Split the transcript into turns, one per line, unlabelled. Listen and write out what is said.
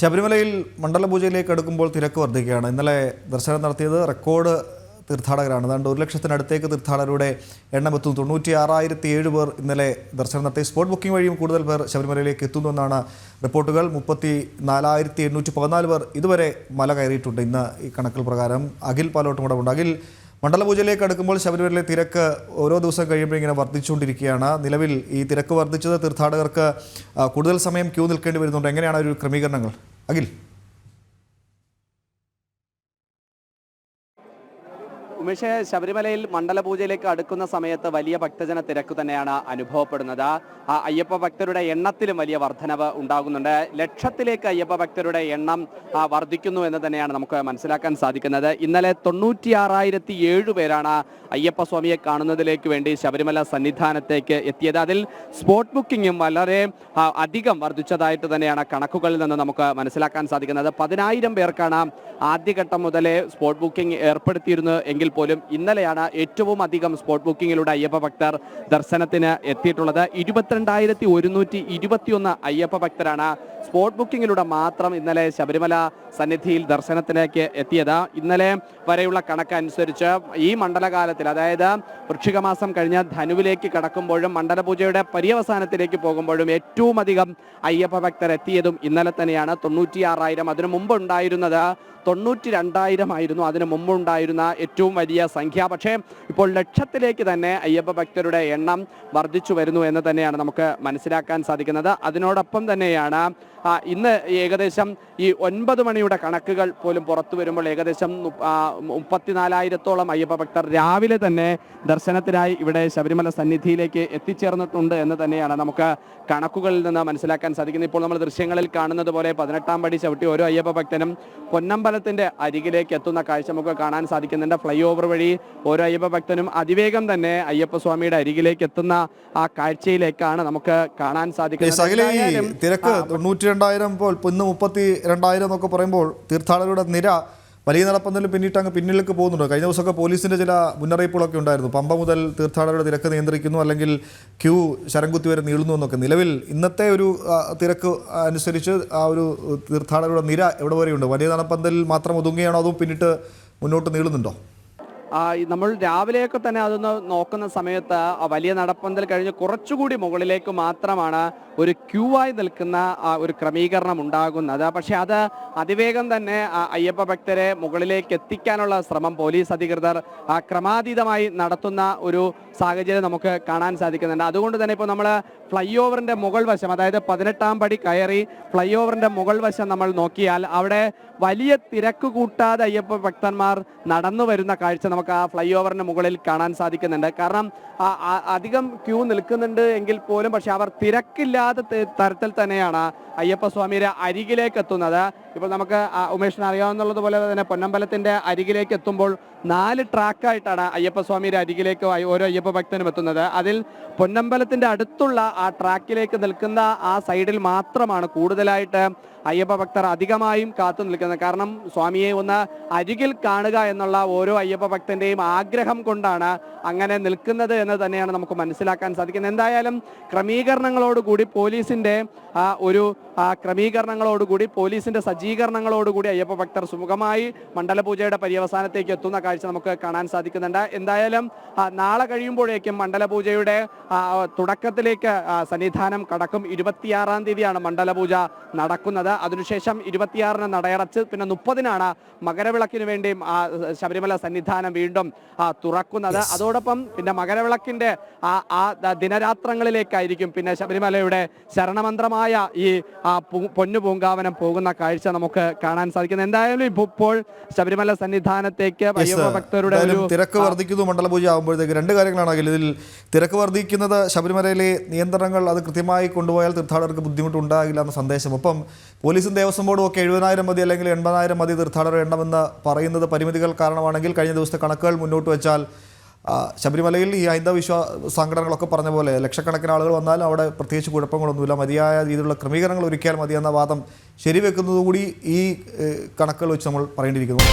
ശബരിമലയിൽ മണ്ഡലപൂജയിലേക്ക് അടുക്കുമ്പോൾ തിരക്ക് വർദ്ധിക്കുകയാണ്. ഇന്നലെ ദർശനം നടത്തിയത് റെക്കോർഡ് തീർത്ഥാടകരാണ്. ഏതാണ്ട് ഒരു ലക്ഷത്തിനടുത്തേക്ക് തീർത്ഥാടകരുടെ എണ്ണം എത്തുന്നു. തൊണ്ണൂറ്റി ആറായിരത്തി ഏഴ് പേർ ഇന്നലെ ദർശനം നടത്തി. സ്പോട്ട് ബുക്കിംഗ് വഴിയും കൂടുതൽ പേർ ശബരിമലയിലേക്ക് എത്തുന്നുവെന്നാണ് റിപ്പോർട്ടുകൾ. മുപ്പത്തി നാലായിരത്തി എണ്ണൂറ്റി പതിനാല് പേർ ഇതുവരെ മല കയറിയിട്ടുണ്ട്. ഇന്ന് ഈ കണക്കിൽ പ്രകാരം അഖിൽ പാലോട്ടും കൂടെ ഉണ്ട്. അഖിൽ മണ്ഡലപൂജയിലേക്ക് അടുക്കുമ്പോൾ ശബരിമലയിലെ തിരക്ക് ഓരോ ദിവസം കഴിയുമ്പോൾ ഇങ്ങനെ വർദ്ധിച്ചുകൊണ്ടിരിക്കുകയാണ്. നിലവിൽ ഈ തിരക്ക് വർദ്ധിച്ചത് തീർത്ഥാടകർക്ക് കൂടുതൽ സമയം ക്യൂ നിൽക്കേണ്ടി വരുന്നുണ്ട്. എങ്ങനെയാണ് ഒരു ക്രമീകരണങ്ങൾ? അഖിൽ
ഉമേഷ് ശബരിമലയിൽ മണ്ഡലപൂജയിലേക്ക് അടുക്കുന്ന സമയത്ത് വലിയ ഭക്തജന തിരക്ക് തന്നെയാണ് അനുഭവപ്പെടുന്നത്. ആ അയ്യപ്പ ഭക്തരുടെ എണ്ണത്തിലും വലിയ വർധനവ് ഉണ്ടാകുന്നുണ്ട്. ലക്ഷത്തിലേക്ക് അയ്യപ്പ ഭക്തരുടെ എണ്ണം വർദ്ധിക്കുന്നു എന്ന് തന്നെയാണ് നമുക്ക് മനസ്സിലാക്കാൻ സാധിക്കുന്നത്. ഇന്നലെ തൊണ്ണൂറ്റിയാറായിരത്തി ഏഴ് പേരാണ് അയ്യപ്പ സ്വാമിയെ കാണുന്നതിലേക്ക് വേണ്ടി ശബരിമല സന്നിധാനത്തേക്ക് എത്തിയത്. അതിൽ സ്പോട്ട് ബുക്കിങ്ങും വളരെ അധികം വർദ്ധിച്ചതായിട്ട് തന്നെയാണ് കണക്കുകളിൽ നിന്ന് നമുക്ക് മനസ്സിലാക്കാൻ സാധിക്കുന്നത്. പതിനായിരം പേർക്കാണ് ആദ്യഘട്ടം മുതലേ സ്പോട്ട് ബുക്കിംഗ് ഏർപ്പെടുത്തിയിരുന്നു എങ്കിൽ പോലും ഇന്നലെയാണ് ഏറ്റവും അധികം സ്പോട്ട് ബുക്കിങ്ങിലൂടെ അയ്യപ്പ ഭക്തർ ദർശനത്തിന് എത്തിയിട്ടുള്ളത്. ഇരുപത്തിരണ്ടായിരത്തി ഒരുന്നൂറ്റി ഇരുപത്തിയൊന്ന് അയ്യപ്പ ഭക്തരാണ് സ്പോട്ട് ബുക്കിങ്ങിലൂടെ മാത്രം ഇന്നലെ ശബരിമല സന്നിധിയിൽ ദർശനത്തിലേക്ക് എത്തിയത്. ഇന്നലെ വരെയുള്ള കണക്കനുസരിച്ച് ഈ മണ്ഡലകാലത്തിൽ അതായത് വൃക്ഷികമാസം കഴിഞ്ഞ ധനുവിലേക്ക് കടക്കുമ്പോഴും മണ്ഡലപൂജയുടെ പര്യവസാനത്തിലേക്ക് പോകുമ്പോഴും ഏറ്റവും അധികം അയ്യപ്പ ഭക്തർ എത്തിയതും ഇന്നലെ തന്നെയാണ്. തൊണ്ണൂറ്റിയാറായിരം അതിനു മുമ്പ് ഉണ്ടായിരുന്നത് തൊണ്ണൂറ്റി രണ്ടായിരം ആയിരുന്നു അതിനു മുമ്പുണ്ടായിരുന്ന ഏറ്റവും വലിയ സംഖ്യ. പക്ഷേ ഇപ്പോൾ ലക്ഷത്തിലേക്ക് തന്നെ അയ്യപ്പ ഭക്തരുടെ എണ്ണം വർദ്ധിച്ചു വരുന്നു എന്ന് തന്നെയാണ് നമുക്ക് മനസ്സിലാക്കാൻ സാധിക്കുന്നത്. അതിനോടൊപ്പം തന്നെയാണ് ഇന്ന് ഏകദേശം ഈ ഒൻപത് മണിയുടെ കണക്കുകൾ പോലും പുറത്തു വരുമ്പോൾ ഏകദേശം മുപ്പത്തിനാലായിരത്തോളം അയ്യപ്പ ഭക്തർ രാവിലെ തന്നെ ദർശനത്തിനായി ഇവിടെ ശബരിമല സന്നിധിയിലേക്ക് എത്തിച്ചേർന്നിട്ടുണ്ട് എന്ന് തന്നെയാണ് നമുക്ക് കണക്കുകളിൽ നിന്ന് മനസ്സിലാക്കാൻ സാധിക്കുന്നത്. ഇപ്പോൾ നമ്മൾ ദൃശ്യങ്ങളിൽ കാണുന്നത് പോലെ പതിനെട്ടാം പടി ചവിട്ടി ഓരോ അയ്യപ്പ ഭക്തനും പൊന്നമ്പലത്തിന്റെ അരികിലേക്ക് എത്തുന്ന കാഴ്ച നമുക്ക് കാണാൻ സാധിക്കുന്നുണ്ട്. ഫ്ലൈ ഓവർ വഴി ഓരോ അയ്യപ്പ ഭക്തനും അതിവേഗം തന്നെ അയ്യപ്പ സ്വാമിയുടെ അരികിലേക്ക് എത്തുന്ന ആ കാഴ്ചയിലേക്കാണ് നമുക്ക് കാണാൻ സാധിക്കുന്നത്.
തിരക്ക് തൊണ്ണൂറ്റി രണ്ടായിരം ഇപ്പോൾ ഇന്ന് മുപ്പത്തി രണ്ടായിരം എന്നൊക്കെ പറയുമ്പോൾ തീർത്ഥാടകരുടെ നിര വലിയ നടപ്പന്തലും പിന്നിട്ട് അങ്ങ് പിന്നിലേക്ക് പോകുന്നുണ്ട്. കഴിഞ്ഞ ദിവസമൊക്കെ പോലീസിന്റെ ചില മുന്നറിയിപ്പുകളൊക്കെ ഉണ്ടായിരുന്നു. പമ്പ മുതൽ തീർത്ഥാടകരുടെ തിരക്ക് നിയന്ത്രിക്കുന്നു അല്ലെങ്കിൽ ക്യൂ ശരംകുത്തി വരെ നീളുന്നു എന്നൊക്കെ. നിലവിൽ ഇന്നത്തെ ഒരു തിരക്ക് അനുസരിച്ച് ആ ഒരു തീർത്ഥാടകരുടെ നിര എവിടെ വരെയുണ്ട്? വലിയ നടപ്പന്തലിൽ മാത്രം ഒതുങ്ങുകയാണോ അതും പിന്നിട്ട് മുന്നോട്ട് നീളുന്നുണ്ടോ?
നമ്മൾ രാവിലെയൊക്കെ തന്നെ അതൊന്ന് നോക്കുന്ന സമയത്ത് വലിയ നടപ്പന്തൽ കഴിഞ്ഞ് കുറച്ചുകൂടി മുകളിലേക്ക് മാത്രമാണ് ഒരു ക്യൂ ആയി നിൽക്കുന്ന ഒരു ക്രമീകരണം ഉണ്ടാകുന്നത്. പക്ഷെ അത് അതിവേഗം തന്നെ അയ്യപ്പ ഭക്തരെ മുകളിലേക്ക് എത്തിക്കാനുള്ള ശ്രമം പോലീസ് അധികൃതർ ക്രമാതീതമായി നടത്തുന്ന ഒരു സാഹചര്യം നമുക്ക് കാണാൻ സാധിക്കുന്നുണ്ട്. അതുകൊണ്ട് തന്നെ ഇപ്പോൾ നമ്മൾ ഫ്ലൈ ഓവറിന്റെ മുകൾ വശം അതായത് പതിനെട്ടാം പടി കയറി ഫ്ലൈ ഓവറിന്റെ മുകൾ വശം നമ്മൾ നോക്കിയാൽ അവിടെ വലിയ തിരക്ക് കൂട്ടാതെ അയ്യപ്പ ഭക്തന്മാർ നടന്നു വരുന്ന കാഴ്ച നമുക്ക് ആ ഫ്ലൈ ഓവറിന് മുകളിൽ കാണാൻ സാധിക്കുന്നുണ്ട്. കാരണം അധികം ക്യൂ നിൽക്കുന്നുണ്ട് എങ്കിൽ പോലും പക്ഷെ അവർ തിരക്കില്ലാത്ത തരത്തിൽ തന്നെയാണ് അയ്യപ്പ സ്വാമിയുടെ അരികിലേക്ക് എത്തുന്നത്. ഇപ്പോൾ നമുക്ക് ഉമേഷിന് അറിയാവുന്നുള്ളത് പോലെ തന്നെ പൊന്നമ്പലത്തിന്റെ അരികിലേക്ക് എത്തുമ്പോൾ നാല് ട്രാക്കായിട്ടാണ് അയ്യപ്പ സ്വാമിയുടെ അരികിലേക്ക് ഓരോ അയ്യപ്പ ഭക്തനും എത്തുന്നത്. അതിൽ പൊന്നമ്പലത്തിന്റെ അടുത്തുള്ള ആ ട്രാക്കിലേക്ക് നിൽക്കുന്ന ആ സൈഡിൽ മാത്രമാണ് കൂടുതലായിട്ട് അയ്യപ്പ ഭക്തർ അധികമായും കാത്തു നിൽക്കുന്നത്. കാരണം സ്വാമിയെ ഒന്ന് അരികിൽ കാണുക എന്നുള്ള ഓരോ അയ്യപ്പ ഭക്തന്റെയും ആഗ്രഹം കൊണ്ടാണ് അങ്ങനെ നിൽക്കുന്നത് എന്ന് തന്നെയാണ് നമുക്ക് മനസ്സിലാക്കാൻ സാധിക്കുന്നത്. എന്തായാലും ക്രമീകരണങ്ങളോടുകൂടി പോലീസിന്റെ ആ, ഒരു ക്രമീകരണങ്ങളോടുകൂടി പോലീസിന്റെ സജ്ജീകരണങ്ങളോടുകൂടി അയ്യപ്പ ഭക്തർ സുമുഖമായി മണ്ഡലപൂജയുടെ പര്യവസാനത്തേക്ക് എത്തുന്ന കാഴ്ച നമുക്ക് കാണാൻ സാധിക്കുന്നുണ്ട്. എന്തായാലും നാളെ കഴിയുമ്പോഴേക്കും മണ്ഡലപൂജയുടെ തുടക്കത്തിലേക്ക് സന്നിധാനം കടക്കും. ഇരുപത്തിയാറാം തീയതിയാണ് മണ്ഡലപൂജ നടക്കുന്നത്. അതിനുശേഷം ഇരുപത്തിയാറിന് നടയടച്ച് പിന്നെ മുപ്പതിനാണ് മകരവിളക്കിന് വേണ്ടിയും ശബരിമല സന്നിധാനം വീണ്ടും തുറക്കുന്നത്. അതോടൊപ്പം പിന്നെ മകരവിളക്കിന്റെ ആ ദിനരാത്രങ്ങളിലേക്കായിരിക്കും പിന്നെ ശബരിമലയുടെ ശരണമന്ത്രമായ ഈ പൊന്നു പൂങ്കാവനം പോകുന്ന കാഴ്ച നമുക്ക് കാണാൻ സാധിക്കുന്നത്. എന്തായാലും ഇപ്പൊ- ഇപ്പോൾ ശബരിമല സന്നിധാനത്തേക്ക് ഭക്തരുടെ
തിരക്ക് വർദ്ധിക്കുന്നു മണ്ഡലപൂജ ആകുമ്പോഴത്തേക്ക്. രണ്ട് കാര്യങ്ങളാണ് ഇതിൽ തിരക്ക് വർദ്ധിക്കുന്നത് ശബരിമലയിലെ നിയന്ത്രണങ്ങൾ അത് കൃത്യമായി കൊണ്ടുപോയാൽ തീർത്ഥാടകർക്ക് ബുദ്ധിമുട്ട് ഉണ്ടാകില്ല എന്ന സന്ദേശം. ഒപ്പം പോലീസും ദേവസ്വം ബോർഡും ഒക്കെ എഴുപതിനായിരം മതി അല്ലെങ്കിൽ എൺപതിനായിരം മതി തീർത്ഥാടകർ എണ്ണമെന്ന് പറയുന്നത് പരിമിതികൾ കാരണമാണെങ്കിൽ കഴിഞ്ഞ ദിവസത്തെ കണക്കുകൾ മുന്നോട്ട് വെച്ചാൽ ശബരിമലയിൽ ഈ ഹൈന്ദവ വിശ്വാ സംഘടനകളൊക്കെ പറഞ്ഞ പോലെ ലക്ഷക്കണക്കിന് ആളുകൾ വന്നാലും അവിടെ പ്രത്യേകിച്ച് കുഴപ്പങ്ങളൊന്നുമില്ല. മതിയായ രീതിയിലുള്ള ക്രമീകരണങ്ങൾ ഒരുക്കിയാൽ മതിയെന്ന വാദം ശരിവെക്കുന്നതുകൂടി ഈ കണക്കുകൾ വെച്ച് നമ്മൾ പറയേണ്ടിയിരിക്കുന്നു.